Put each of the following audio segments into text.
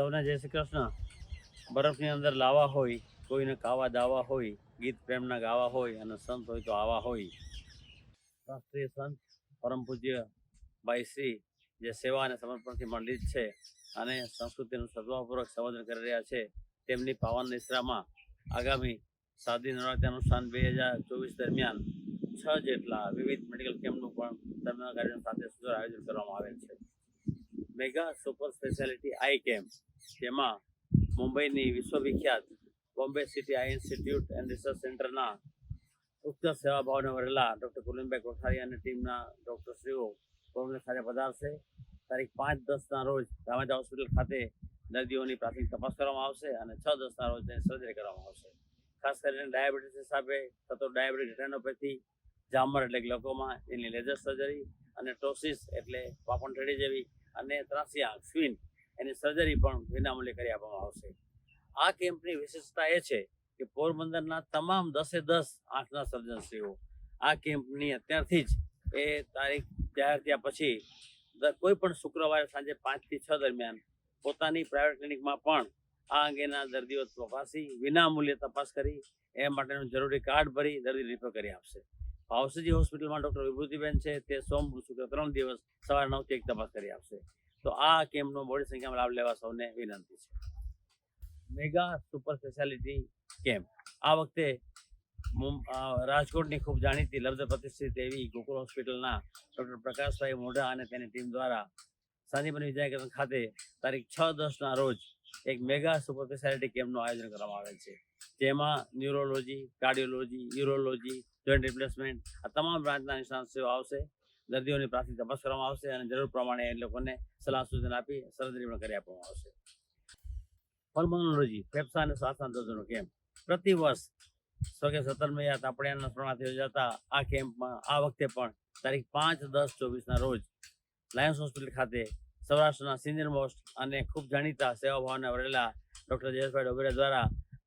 સૌને જય શ્રી કૃષ્ણ. બરફની અંદર લાવા હોય, કોઈને કાવા દાવા હોય, ગીત પ્રેમના ગાવા હોય અને સંત હોય તો આવા હોય. રાષ્ટ્રીય સંત, પરમ પૂજ્ય ભાઈ શ્રી જે સેવા અને સમર્પણથી મંડિત છે અને સંસ્કૃતિનું સદભાવપૂર્વક સંવર્ધન કરી રહ્યા છે, તેમની પાવન નિશ્રામાં આગામી શાદી નવરાત્રી અનુષ્ઠાન બે હજાર ચોવીસ દરમિયાન છ જેટલા વિવિધ મેડિકલ કેમ્પનું પણ ધર્મના કાર્યક્રમ સાથે સુધાર આયોજન કરવામાં આવેલ છે. Mega super speciality eye camp, જેમાં મુંબઈની વિશ્વવિખ્યાત Bombay city eye institute and research સેન્ટરના ઉચ્ચ સેવા ભાવને વરેલા ડૉક્ટર કુલિનભાઈ કોઠારી અને ટીમના ડૉક્ટરશ્રીઓ કોંગ્રેસ સાથે પધારશે. તારીખ પાંચ દસના રોજ રામાજા હોસ્પિટલ ખાતે દર્દીઓની પ્રાથમિક તપાસ કરવામાં આવશે અને છ દસના રોજ તેની સર્જરી કરવામાં આવશે. ખાસ કરીને ડાયાબિટીસ હિસાબે થતો ડાયાબિટીસ રેટેનોપેથી, જામર એટલે ગ્લોકોમા એની લેઝર સર્જરી અને ટોસિસ એટલે પાપણઠેડી જેવી અને ત્રાસિયા સ્વિન એની સર્જરી પણ વિનામૂલ્યે કરી આપવામાં આવશે. આ કેમ્પની વિશેષતા એ છે કે પોરબંદરના તમામ દસે દસ આંખના સર્જનશ્રીઓ આ કેમ્પની અત્યારથી જ એ તારીખ જાહેર થયા પછી કોઈ પણ શુક્રવારે સાંજે પાંચથી છ દરમિયાન પોતાની પ્રાઇવેટ ક્લિનિકમાં પણ આ અંગેના દર્દીઓ તપાસી વિનામૂલ્યે તપાસ કરી એ માટેનું જરૂરી કાર્ડ ભરી દર્દી રિફર કરી આપશે. ભાવસીજી હોસ્પિટલમાં ડૉક્ટર વિભૂતિબેન છે, તે સોમ શુક્ર ત્રણ દિવસ સવારે નવથી એક તપાસ કરી આપશે. તો આ કેમ્પનો મોટી સંખ્યામાં લાભ લેવા સૌને વિનંતી છે. Mega super speciality camp. આ વખતે રાજકોટની ખૂબ જાણીતી લબ્ધ પ્રતિષ્ઠિત એવી ગોકુલ હોસ્પિટલના ડૉક્ટર પ્રકાશભાઈ મોઢા અને તેની ટીમ દ્વારા સાંદીપન વિદ્યાકેન્દ્ર ખાતે તારીખ છ દસના રોજ એક મેગા સુપર સ્પેશિયાલિટી કેમ્પનું આયોજન કરવામાં આવેલ છે. જેમાં neurology, cardiology, urology joint replacement આ તમામ બ્રાન્ચના નિષ્ણાંતો આવશે. દર્દીઓની પ્રાથમિક તપાસ કરવામાં આવશે અને જરૂર પ્રમાણે એ લોકોને સલાહ સૂચન આપી સર્જરી પણ કરી આપવામાં આવશે. પલ્મોનોલોજી ફેફસા અને શ્વાસના દર્દીનો કેમ્પ. પ્રતિ વર્ષ સ્વર્ગીય સત્તરમૈયા તાપડિયાના સ્મરણાર્થે યોજાતા આ કેમ્પમાં આ વખતે પણ તારીખ પાંચ, દસ, ચોવીસના રોજ લાયન્સ હોસ્પિટલ ખાતે સૌરાષ્ટ્રના સિનિયર મોસ્ટ અને ખૂબ જાણીતા સેવા ભાવના વરેલા ડૉક્ટર જયેશભાઈ ડોબેરા દ્વારા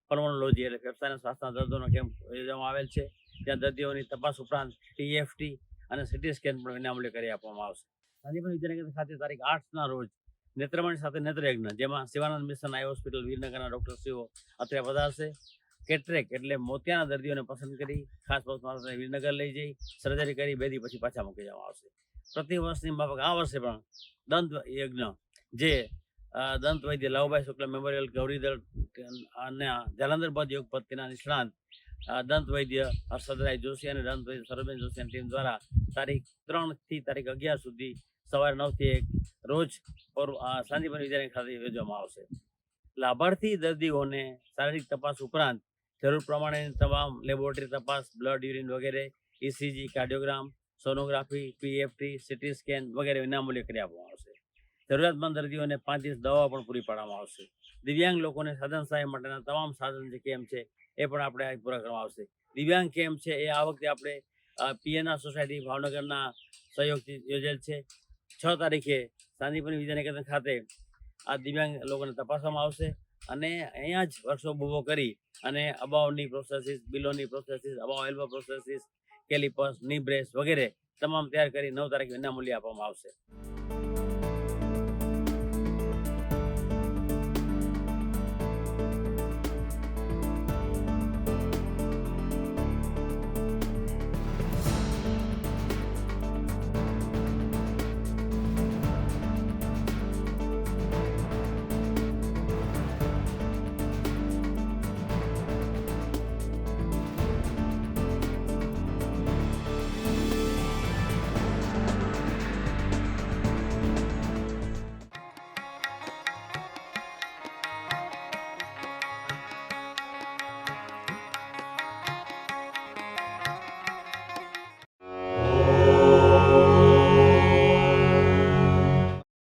પલ્મોનોલોજી એટલે ફેફસા અને શ્વાસના દર્દોનો કેમ્પ યોજવામાં આવેલ છે. ત્યાં દર્દીઓની તપાસ ઉપરાંત ટીએફટી અને સિટી સ્કેન પણ વિનામૂલ્ય કરી આપવામાં આવશે. ગાંધીભાઈ વિદ્યાનગર ખાતે તારીખ આઠના રોજ નેત્રમણી સાથે નેત્રયજ્ઞ, જેમાં શિવાનંદ મિશન આઈ હોસ્પિટલ, વીરનગરના ડૉક્ટરશ્રીઓ અત્રે વધારશે કેટરેક એટલે મોતિયાના દર્દીઓને પસંદ કરી ખાસ પસંદ વિરનગર લઈ જઈ, સર્જરી કરી બે દી પછી પાછા મૂકી જવામાં આવશે. પ્રતિ વર્ષની માફક આ વર્ષે પણ દંત યજ્ઞ, જે દંત વૈદ્ય લાવભાઈ શુક્લ મેમોરિયલ ગૌરીદળ અને જાલંધર બદ યોગ પદ્ધતિના નિષ્ણાંત દંત વૈદ્ય હર્ષદરાય જોશી અને દંત વૈદ્ય સરોબેન જોશીની ટીમ દ્વારા તારીખ ત્રણથી તારીખ અગિયાર સુધી સવારે નવથી એક રોજ ઓર સાંજીપન વિદ્યાલય ખાતે યોજવામાં આવશે. લાભાર્થી દર્દીઓને શારીરિક તપાસ ઉપરાંત જરૂર પ્રમાણેની તમામ લેબોરેટરી તપાસ, બ્લડ, યુરિન વગેરે, ECG, cardiogram, sonography, PFT, CT scan વગેરે વિનામૂલ્યે કરી આપવામાં આવશે. જરૂરિયાતમંદ દર્દીઓને પાંચ દિવસ દવાઓ પણ પૂરી પાડવામાં આવશે. દિવ્યાંગ લોકોને સાધન સહાય માટેના તમામ સાધન જે કેમ્પ છે, એ પણ આપણે પૂરા કરવામાં આવશે. દિવ્યાંગ કેમ્પ છે, એ આ વખતે આપણે પીએનઆર સોસાયટી ભાવનગરના સહયોગથી યોજેલ છે. છ તારીખે સાંદીપની વિદ્યાનગર ખાતે આ દિવ્યાંગ લોકોને તપાસવામાં આવશે અને અહીંયા જ વર્કશોપ ઊભો કરી અને અબાવની પ્રોસેસીસ બિલોની પ્રોસેસીસ અબાવ એલ્બો પ્રોસેસીસ કેલિપસની બ્રેસ વગેરે તમામ તૈયાર કરી નવ તારીખે વિનામૂલ્યે આપવામાં આવશે.